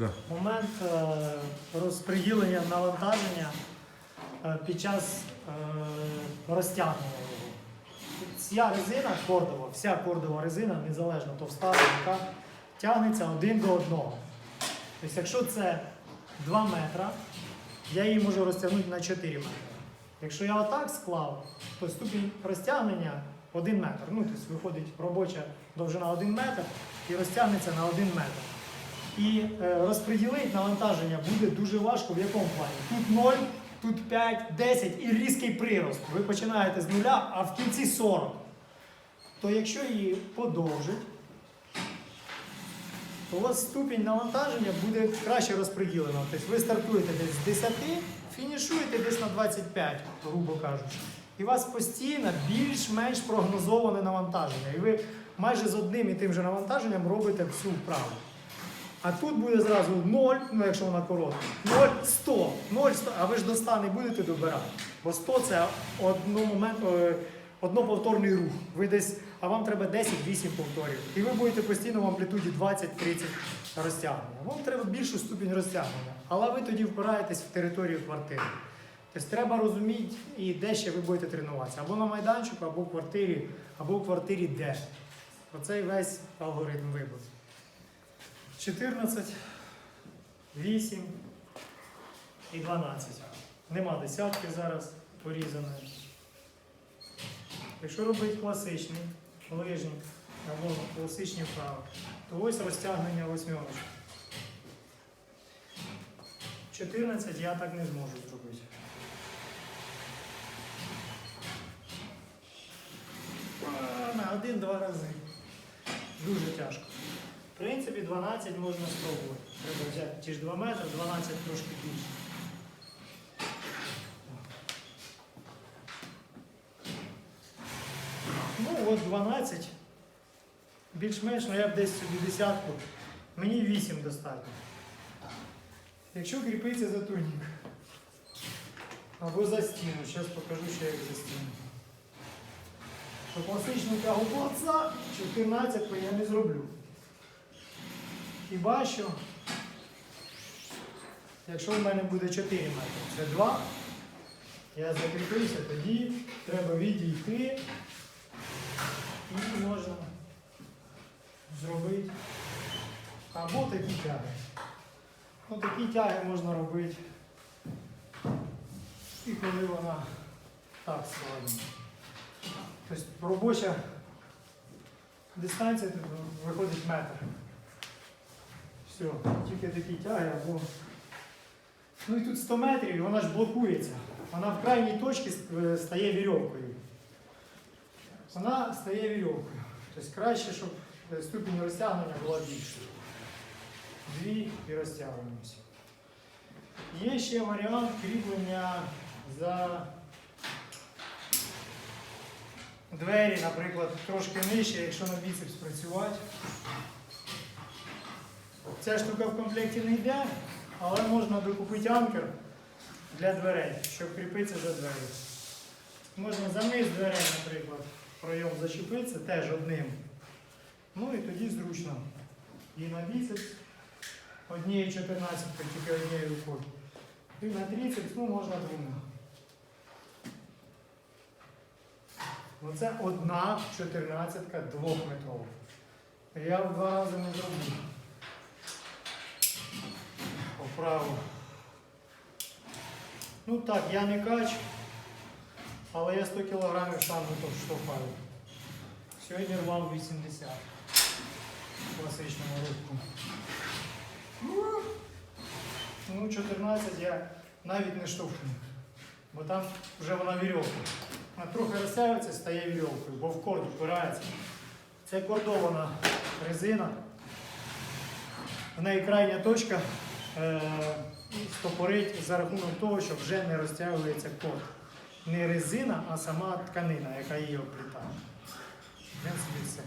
Да. момент е, розподілення навантаження е, під час е, розтягнення його. Ця резина кордова, вся кордова резина, незалежно товста, яка тягнеться один до одного. Тобто, якщо це 2 метра, я її можу розтягнути на 4 метри. Якщо я отак склав, то ступінь розтягнення 1 метр. Ну, тобто виходить робоча довжина 1 метр і розтягнеться на 1 метр. І е, розподілити навантаження буде дуже важко в якому плані? Тут 0, тут 5, 10 і різкий прирост. Ви починаєте з нуля, а в кінці 40. То якщо її подовжить, то у вас ступінь навантаження буде краще розподілено. Тобто ви стартуєте десь з 10, фінішуєте десь на 25, грубо кажучи. І у вас постійно більш-менш прогнозоване навантаження. І ви майже з одним і тим же навантаженням робите всю вправу. А тут буде зразу 0, ну якщо вона коротка, 0, 100, 0, 100, а ви ж до 100 не будете добирати. Бо 100 це е, одноповторний рух. Ви десь, а вам треба 10-8 повторів. І ви будете постійно в амплітуді 20-30 розтягнення. Вам треба більшу ступінь розтягнення. Але ви тоді впираєтесь в територію квартири. Тобто треба розуміти, і де ще ви будете тренуватися. Або на майданчику, або в квартирі, або в квартирі де. Оцей весь алгоритм вибору. 14, 8 і 12. Нема десятки зараз порізаної. Якщо робити класичний лижник або класичні вправи, то ось розтягнення восьмерочки. 14 я так не зможу зробити. На один-два рази. Дуже тяжко. В принципі, 12 можна спробувати. Треба взяти ті ж 2 метри, 12 трошки більше. Ну, от 12. Більш-менш, ну я б десь собі десятку. Мені 8 достатньо. Якщо кріпиться за турнік. Або за стіну. Зараз покажу, що як за стіну. То класичну тягу плаца 14 я не зроблю. Хіба що, якщо в мене буде 4 метри, це 2, я закріпився, тоді треба відійти і можна зробити або такі тяги. Ну, такі тяги можна робити і коли вона так складена. Тобто робоча дистанція тут виходить метр. Все, тільки такі тяги або. Ну і тут 100 метрів, і вона ж блокується. Вона в крайній точці е, стає вірьовкою. Вона стає вірьовкою. Тобто краще, щоб е, ступінь розтягнення була більша. Дві і розтягуємося. Є ще варіант кріплення за двері, наприклад, трошки нижче, якщо на біцепс працювати. Ця штука в комплекті не йде, але можна докупити анкер для дверей, щоб кріпитися за двері. Можна за дверей, наприклад, пройом зачепитися теж одним. Ну і тоді зручно. І на біцепс однією 14, тільки однією рукою. І на трицепс, ну можна двома. Ну це одна 14 двохметрова. Я в два рази не зроблю. Поправу. Ну так, я не кач, але я 100 кілограмів сам штовхаю. Сьогодні рвав 80 в класичному руху. Ну, 14 я навіть не штовхну, бо там вже вона вірьовка. Вона трохи розтягується, стає вірьовкою, бо в корд впирається. Це кордована резина. В неї крайня точка стопорить за рахунок того, що вже не розтягується кот. Не резина, а сама тканина, яка її оплітає. В принципі, все.